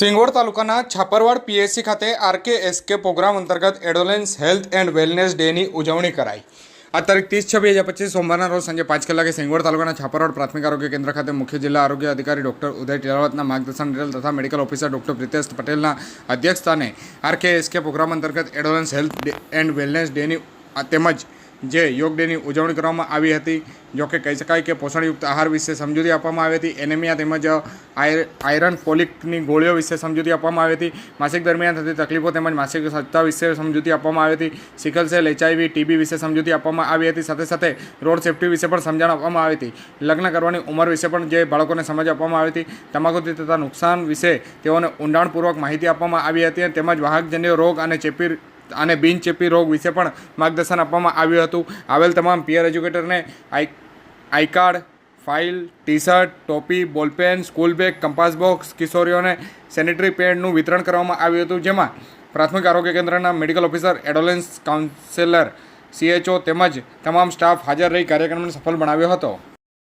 સિંગવડ તાલુકાના છાપરવાડ પીએસસી ખાતે RK SK program અંતર્ગત એડોલેન્સ હેલ્થ એન્ડ વેલનેસ ડેની ઉજવણી કરાઈ. આ તારીખ ત્રીસ છ બે હજાર પચીસ સોમવારના રોજ સાંજે પાંચ કલાકે સિંગવડ તાલુકાના છાપરવાડ પ્રાથમિક આરોગ્ય કેન્દ્ર ખાતે મુખ્ય જિલ્લા આરોગ્ય અધિકારી ડોક્ટર ઉદય ટીલાવતના માર્ગદર્શન હેઠળ તથા મેડિકલ ઓફિસર ડોક્ટર પ્રિતેશ પટેલના અધ્યક્ષસ્થાને આરકે એસકે પ્રોગ્રામ અંતર્ગત એડોલેન્સ હેલ્થ એન્ડ વેલનેસ ડેની તેમજ જે યોગ ડેની ઉજવણી કરવામાં આવી હતી જોકે કહી શકાય કે પોષણયુક્ત આહાર વિશે સમજૂતી આપવામાં આવી હતી. એનેમિયા તેમજ આયર- આયરન ફોલિકની ગોળીઓ વિશે સમજૂતી આપવામાં આવી હતી. માસિક દરમિયાન થતી તકલીફો તેમજ માસિક સત્તા વિશે સમજૂતી આપવામાં આવી હતી. સિકલ સેલ, એચઆઈવી, ટીબી વિશે સમજૂતી આપવામાં આવી હતી. સાથે સાથે રોડ સેફટી વિશે પણ સમજણ આપવામાં આવી હતી. લગ્ન કરવાની ઉંમર વિશે પણ જે બાળકોને સમજ આપવામાં આવી હતી. તમાકુથી થતા નુકસાન વિશે તેઓને ઊંડાણપૂર્વક માહિતી આપવામાં આવી હતી તેમજ વાહકજન્ય રોગ અને ચેપી અને બિનચેપી રોગ વિશે પણ માર્ગદર્શન આપવામાં આવ્યું હતું. આવેલ તમામ peer એજ્યુકેટરને I I card file T shirt ટોપી, ballpen, school bag, compass box, કિશોરીઓને sanitary પેડનું વિતરણ કરવામાં આવ્યું હતું. જેમાં પ્રાથમિક આરોગ્ય કેન્દ્રના medical officer, adolescent counsellor CHO તેમજ તમામ સ્ટાફ હાજર રહી કાર્યક્રમને સફળ બનાવ્યો હતો.